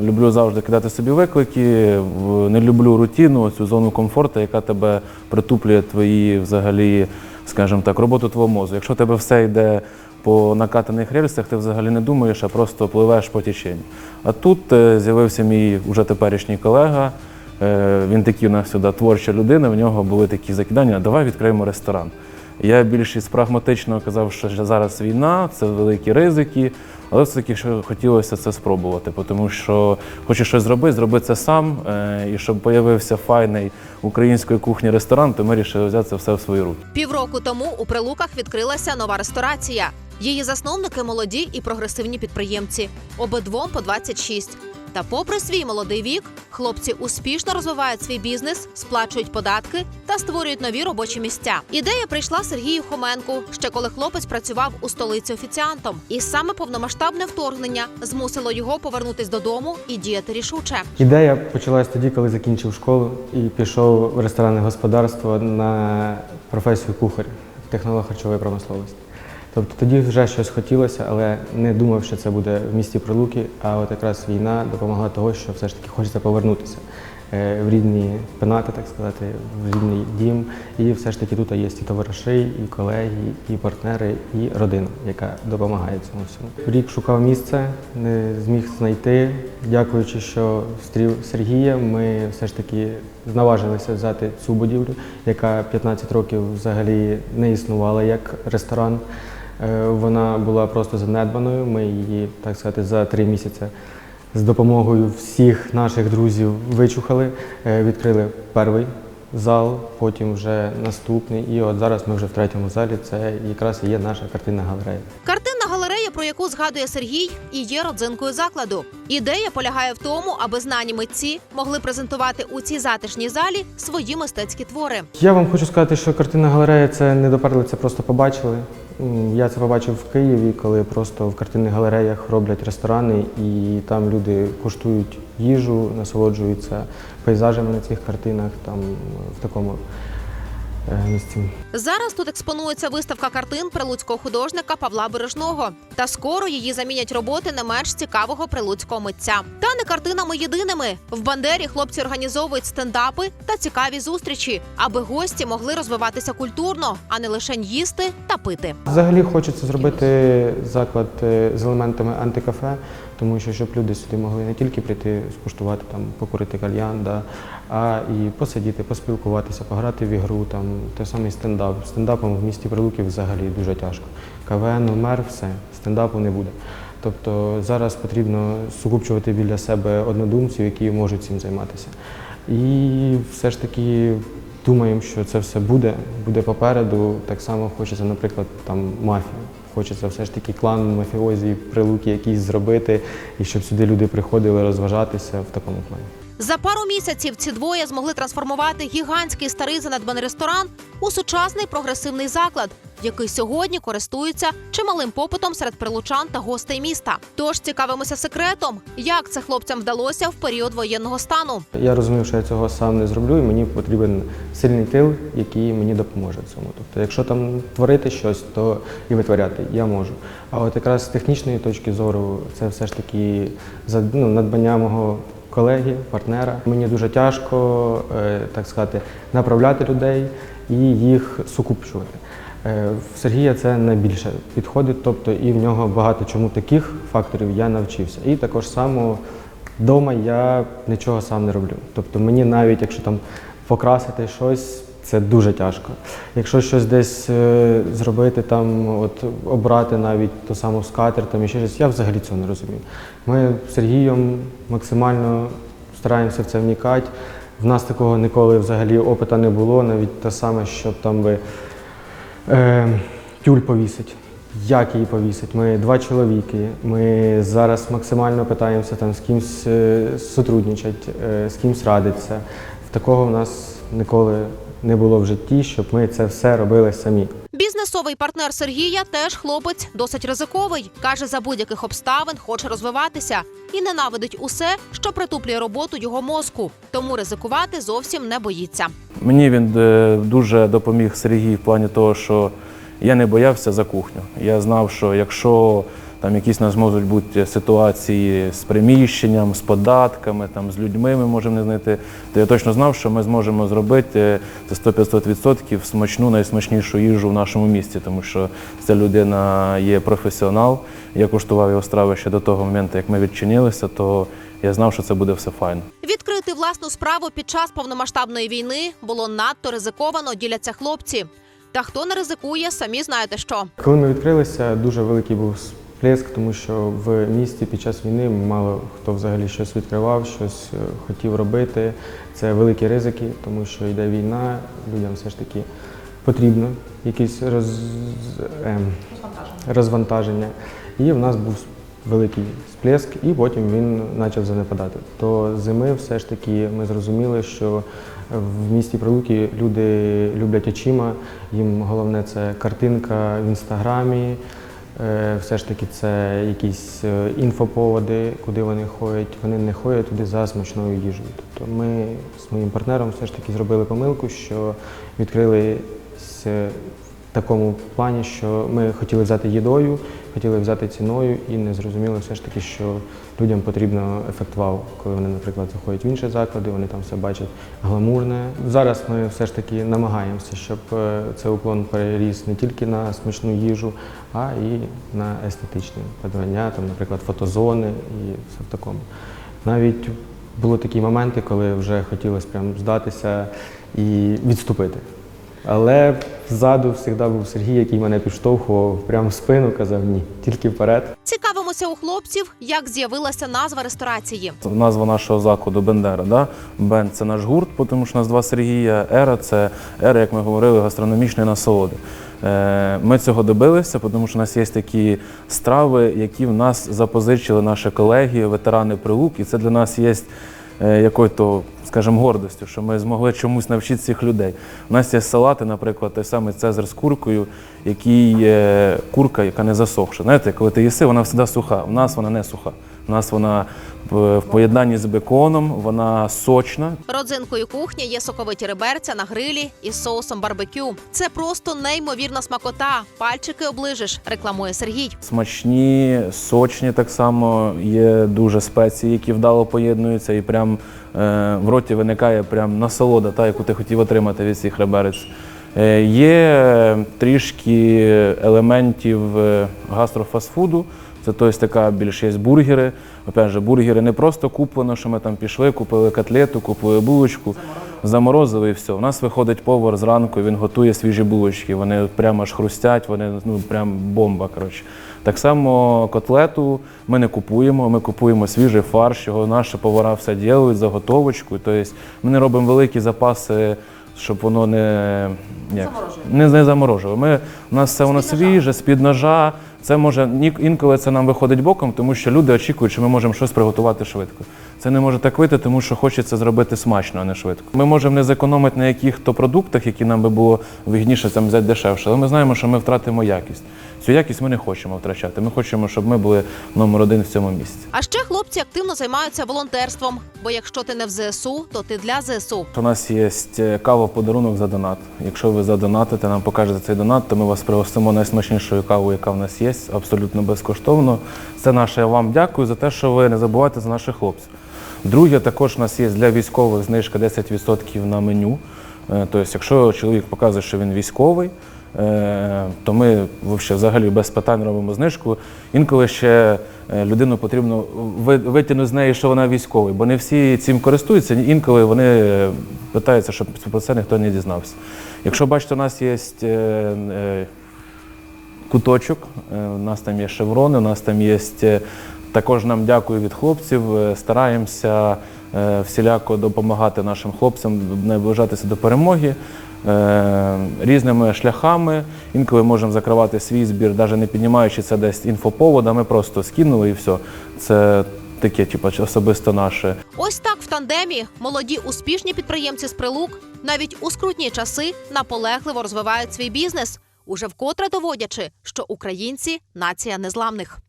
Люблю завжди кидати собі виклики, не люблю рутину, цю зону комфорту, яка тебе притуплює твої взагалі, скажімо так, роботу твого мозку. Якщо тебе все йде по накатаних рельсах, ти взагалі не думаєш, а просто пливеш по теченню. А тут е, з'явився мій уже теперішній колега. Е, Він такий у нас сюди творча людина, в нього були такі закидання, давай відкриємо ресторан. Я більш із прагматично казав, що зараз війна, це великі ризики, але все-таки хотілося це спробувати, тому що хочеш щось зробити, зроби це сам. е, І щоб з'явився файний української кухні ресторан, то ми вирішили взяти це все в свої руки. Півроку тому у Прилуках відкрилася нова ресторація. Її засновники молоді і прогресивні підприємці. Обидвом по 26. Та попри свій молодий вік, хлопці успішно розвивають свій бізнес, сплачують податки та створюють нові робочі місця. Ідея прийшла Сергію Хоменку, ще коли хлопець працював у столиці офіціантом. І саме повномасштабне вторгнення змусило його повернутись додому і діяти рішуче. Ідея почалась тоді, коли закінчив школу і пішов в ресторанне господарство на професію кухар, технолог харчової промисловості. Тобто тоді вже щось хотілося, але не думав, що це буде в місті Прилуки. А от якраз війна допомогла того, що все ж таки хочеться повернутися е, в рідні пенати, так сказати, в рідний дім. І все ж таки тут є і товариші, і колеги, і партнери, і родина, яка допомагає цьому всьому. Рік шукав місце, не зміг знайти. Дякуючи, що встрів Сергія, ми все ж таки наважилися взяти цю будівлю, яка 15 років взагалі не існувала як ресторан. Е, Вона була просто занедбаною. Ми її, так сказати, за три місяці з допомогою всіх наших друзів вичухали, е, відкрили перший зал, потім вже наступний. І от зараз ми вже в третьому залі. Це якраз і є наша картинна галерея. Картинна галерея, про яку згадує Сергій, і є родзинкою закладу. Ідея полягає в тому, аби знані митці могли презентувати у цій затишній залі свої мистецькі твори. Я вам хочу сказати, що картинна галерея це не доперли, це просто побачили. Я це побачив в Києві, коли просто в картинних галереях роблять ресторани, і там люди куштують їжу, насолоджуються пейзажами на цих картинах, там в такому е, місці. Зараз тут експонується виставка картин прилуцького художника Павла Бережного. Та скоро її замінять роботи не менш цікавого прилуцького митця. Та не картинами єдиними. В Бандері хлопці організовують стендапи та цікаві зустрічі, аби гості могли розвиватися культурно, а не лише їсти та пити. Взагалі хочеться зробити заклад е, з елементами антикафе, тому що щоб люди сюди могли не тільки прийти скуштувати там, покурити кальян, да, а і посидіти, поспілкуватися, пограти в ігру, там той самий стендап. Стендапом в місті Прилуків взагалі дуже тяжко. КВН умер, все, стендапу не буде. Тобто зараз потрібно сукупчувати біля себе однодумців, які можуть цим займатися. І все ж таки думаємо, що це все буде, буде попереду. Так само хочеться, наприклад, там мафію. Хочеться все ж таки клан мафіозі, прилуки якісь зробити, і щоб сюди люди приходили розважатися в такому плані. За пару місяців ці двоє змогли трансформувати гігантський старий занедбаний ресторан у сучасний прогресивний заклад, який сьогодні користується чималим попитом серед прилучан та гостей міста. Тож цікавимося секретом, як це хлопцям вдалося в період воєнного стану. Я розумів, що я цього сам не зроблю, і мені потрібен сильний тил, який мені допоможе цьому. Тобто, якщо там творити щось, то і витворяти я можу. А от якраз з технічної точки зору, це все ж таки ну, надбання мого колеги, партнера. Мені дуже тяжко, е, так сказати, направляти людей і їх сукупчувати. Е, В Сергія це найбільше підходить, тобто і в нього багато чому таких факторів я навчився. І також само вдома я нічого сам не роблю. Тобто мені навіть якщо там покрасити щось, це дуже тяжко. Якщо щось десь е, зробити, там от обрати навіть ту саму скатер, там і ще щось, я взагалі цього не розумію. Ми з Сергієм максимально стараємося в це вникати. В нас такого ніколи взагалі опита не було, навіть те саме, щоб там би е, тюль повісить. Як її повісить? Ми два чоловіки. Ми зараз максимально питаємося там з кимсь сотрудничать, е, з кимсь радиться. Такого в нас ніколи не було в житті, щоб ми це все робили самі. Бізнесовий партнер Сергія теж хлопець досить ризиковий. каже, за будь-яких обставин хоче розвиватися і ненавидить усе, що притуплює роботу його мозку. Тому ризикувати зовсім не боїться. Мені він е, дуже допоміг Сергій в плані того, що я не боявся за кухню. Я знав, що якщо Там якісь у нас можуть бути ситуації з приміщенням, з податками, там, з людьми ми можемо не знайти. То я точно знав, що ми зможемо зробити е, це 100-500% смачну, найсмачнішу їжу в нашому місті, тому що ця людина є професіонал. Я куштував його страви ще до того моменту, як ми відчинилися, то я знав, що це буде все файно. Відкрити власну справу під час повномасштабної війни було надто ризиковано, діляться хлопці. Та хто не ризикує, самі знаєте що. Коли ми відкрилися, дуже великий був сплеск, тому що в місті під час війни мало хто взагалі щось відкривав, щось е, хотів робити. Це великі ризики, тому що йде війна, людям все ж таки потрібно якісь роз... ем, розвантаження. І в нас був великий сплеск, і потім він почав занепадати. То зими все ж таки ми зрозуміли, що в місті Прилуки люди люблять очима, їм головне це картинка в інстаграмі. Е, Все ж таки це якісь е, інфоповоди, куди вони ходять. Вони не ходять туди за смачною їжею. Тобто ми з моїм партнером все ж таки зробили помилку, що відкрились е, в такому плані, що ми хотіли взяти їдою, хотіли взяти ціною і не зрозуміли все ж таки, що людям потрібно ефект вау, коли вони, наприклад, заходять в інші заклади, вони там все бачать гламурне. Зараз ми все ж таки намагаємося, щоб е, цей уклон переріс не тільки на смачну їжу, а і на естетичне подавання, там, наприклад, фотозони і все в такому. Навіть були такі моменти, коли вже хотілося прям здатися і відступити. Але ззаду завжди був Сергій, який мене підштовхував прямо в спину, казав ні, тільки вперед. Цікавимося у хлопців, як з'явилася назва ресторації. Назва нашого закладу Бендера. Да? Бен це наш гурт, тому що у нас два Сергія. Ера це ера, як ми говорили, гастрономічної насолоди. Е, Ми цього добилися, тому що у нас є такі страви, які в нас запозичили наші колеги, ветерани Прилук, і це для нас є е, якою-то, скажімо, гордостю, що ми змогли чомусь навчити цих людей. У нас є салати, наприклад, той самий Цезар з куркою, який є курка, яка не засохша. Знаєте, коли ти їси, вона завжди суха. У нас вона не суха. У нас вона в поєднанні з беконом, вона сочна, Родзинкою кухні є соковиті реберця на грилі із соусом барбекю. Це просто неймовірна смакота. Пальчики оближеш, рекламує Сергій. смачні, сочні так само. Є дуже спеції, які вдало поєднуються, і прям е, в роті виникає прям насолода, та, яку ти хотів отримати від цих реберець. Е, є трішки елементів е, гастрофастфуду. Це тобто така більш є бургери. Опять же, бургери не просто куплено, що ми там пішли, купили котлету, купили булочку, заморозили і все. У нас виходить повар зранку, він готує свіжі булочки. Вони прямо аж хрустять, вони ну прям бомба. Коротше. Так само котлету ми не купуємо, ми купуємо свіжий фарш, його наші повара все ділають, заготовочку. Тобто ми не робимо великі запаси, щоб воно не, як, не, не заморожувало. Ми, у нас все воно свіже, з-під ножа. Це може інколи це нам виходить боком, тому що люди очікують, що ми можемо щось приготувати швидко. Це не може так вийти, тому що хочеться зробити смачно, а не швидко. Ми можемо не зекономити на яких-то продуктах, які нам би було вигідніше там взяти дешевше, але ми знаємо, що ми втратимо якість. Цю якість ми не хочемо втрачати. Ми хочемо, щоб ми були номер один в цьому місці. А ще хлопці активно займаються волонтерством. Бо якщо ти не в ЗСУ, то ти для ЗСУ. У нас є е, кава подарунок за донат. Якщо ви задонатите, нам покажете цей донат, то ми вас пригостимо найсмачнішою кавою, яка в нас є, абсолютно безкоштовно. Це наше я вам дякую за те, що ви не забуваєте за наших хлопців. Друге, також у нас є для військових знижка 10% на меню. Тобто, якщо чоловік показує, що він військовий, то ми взагалі без питань робимо знижку. Інколи ще е, людину потрібно витягнути з неї, що вона військовий, бо не всі цим користуються. Інколи вони е, питаються, щоб про це ніхто не дізнався. Якщо бачите, у нас є е, е, куточок, е, у нас там є шеврони, у нас там є. е, Також нам дякую від хлопців. е, Стараємося е, всіляко допомагати нашим хлопцям наближатися до перемоги е, різними шляхами. Інколи можемо закривати свій збір, навіть не піднімаючи це десь інфоповода. Ми просто скинули і все. Це таке, типу, особисто наше. Ось так в тандемі молоді успішні підприємці з прилук навіть у скрутні часи наполегливо розвивають свій бізнес, уже вкотре доводячи, що українці нація незламних.